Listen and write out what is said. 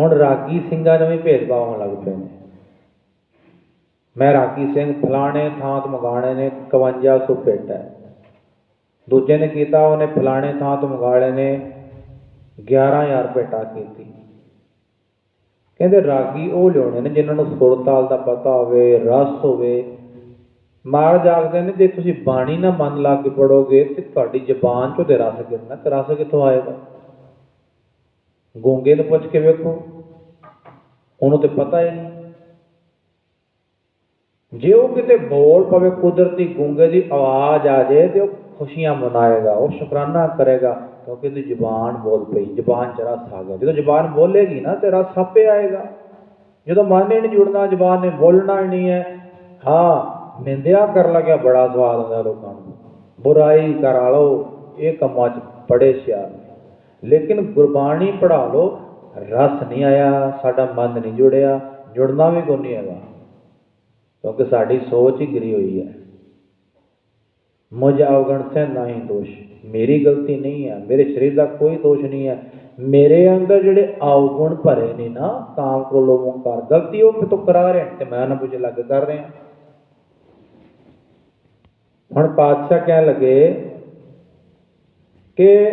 ਹੁਣ ਰਾਗੀ ਸਿੰਘਾਂ ਨੂੰ ਵੀ ਭੇਦਭਾਵ ਹੋਣ ਲੱਗ ਪਏ ਨੇ। ਮੈਂ ਰਾਗੀ ਸਿੰਘ ਫਲਾਣੇ ਥਾਂ ਤੋਂ ਮੰਗਾਣੇ ਨੇ 5100 ਪੇਟ ਹੈ। ਦੂਜੇ ਨੇ ਕੀਤਾ, ਉਹਨੇ ਫਲਾਣੇ ਥਾਂ ਤੋਂ ਮੰਗਾ ਲਏ ਨੇ 11000 ਪੇਟਾ ਕੀਤੀ। ਕਹਿੰਦੇ ਰਾਗੀ ਉਹ ਲਿਆਉਣੇ ਨੇ ਜਿਨ੍ਹਾਂ ਨੂੰ ਸੁਰ ਤਾਲ ਦਾ ਪਤਾ ਹੋਵੇ, ਰਸ ਹੋਵੇ। ਮਾਰ ਜਾਗਦੇ ਨੇ ਜੇ ਤੁਸੀਂ ਬਾਣੀ ਨਾ ਮਨ ਲਾ ਕੇ ਪੜੋਗੇ ਤੇ ਤੁਹਾਡੀ ਜ਼ਬਾਨ ਚੋਂ ਤੇ ਰਸ ਗਿਰਨਾ, ਤੇ ਰਸ ਕਿੱਥੋਂ ਆਏਗਾ? ਗੂੰਗੇ ਨੂੰ ਪੁੱਛ ਕੇ ਵੇਖੋ। ਉਹਨੂੰ ਤੇ ਪਤਾ ਹੀ ਨਹੀਂ। ਜੇ ਉਹ ਕਿਤੇ ਬੋਲ ਪਵੇ ਕੁਦਰਤੀ ਗੂੰਗੇ ਦੀ ਆਵਾਜ਼ ਆ ਜਾਏ ਤੇ ਉਹ ਖੁਸ਼ੀਆਂ ਮਨਾਏਗਾ, ਉਹ ਸ਼ੁਕਰਾਨਾ ਕਰੇਗਾ ਕਿਉਂਕਿ ਉਹਦੀ ਜ਼ੁਬਾਨ ਬੋਲ ਪਈ, ਜ਼ੁਬਾਨ ਚ ਰਸ ਆ ਗਿਆ। ਜਦੋਂ ਜ਼ੁਬਾਨ ਬੋਲੇਗੀ ਨਾ ਤੇ ਰਸ ਆਪੇ ਆਏਗਾ। ਜਦੋਂ ਮਨ ਨੇ ਨਹੀਂ ਜੁੜਨਾ, ਜ਼ੁਬਾਨ ਨੇ ਬੋਲਣਾ ਹੀ ਨਹੀਂ ਹੈ। ਹਾਂ, ਨਿੰਦਿਆ ਕਰਨ ਲੱਗਿਆ ਬੜਾ ਸਵਾਦ ਆਉਂਦਾ ਲੋਕਾਂ ਨੂੰ। ਬੁਰਾਈ ਕਰਾ ਲਓ, ਇਹ ਕੰਮਾਂ 'ਚ ਬੜੇ ਸਿਆਰ ਨੇ ਲੇਕਿਨ ਗੁਰਬਾਣੀ ਪੜ੍ਹਾ ਲਓ, ਰਸ ਨਹੀਂ ਆਇਆ, ਸਾਡਾ ਮਨ ਨਹੀਂ ਜੁੜਿਆ, ਜੁੜਨਾ ਵੀ ਕੋਈ ਨਹੀਂ ਹੈਗਾ? ਕਿਉਂਕਿ ਸਾਡੀ ਸੋਚ ਹੀ ਗਿਰੀ ਹੋਈ ਹੈ। ਮੁਝ ਅਵਗਣ ਸੇ ਨਹੀਂ ਦੋਸ਼, ਮੇਰੀ ਗਲਤੀ ਨਹੀਂ ਹੈ, ਮੇਰੇ ਸਰੀਰ ਦਾ ਕੋਈ ਦੋਸ਼ ਨਹੀਂ ਹੈ। ਮੇਰੇ ਅੰਦਰ ਜਿਹੜੇ ਅਵਗੁਣ ਭਰੇ ਨੇ ਨਾ ਕਾਮ ਕੋ ਲੋਭੋਂ ਕਰ, ਗਲਤੀ ਉਹ ਕਿਤੋਂ ਕਰਾ ਰਹੇ ਨੇ ਤੇ ਮੈਂ ਨਾ ਬੁਝ ਲੱਗ ਕਰ ਰਿਹਾ। ਹੁਣ ਪਾਤਸ਼ਾਹ ਕਹਿਣ ਲੱਗੇ ਕਿ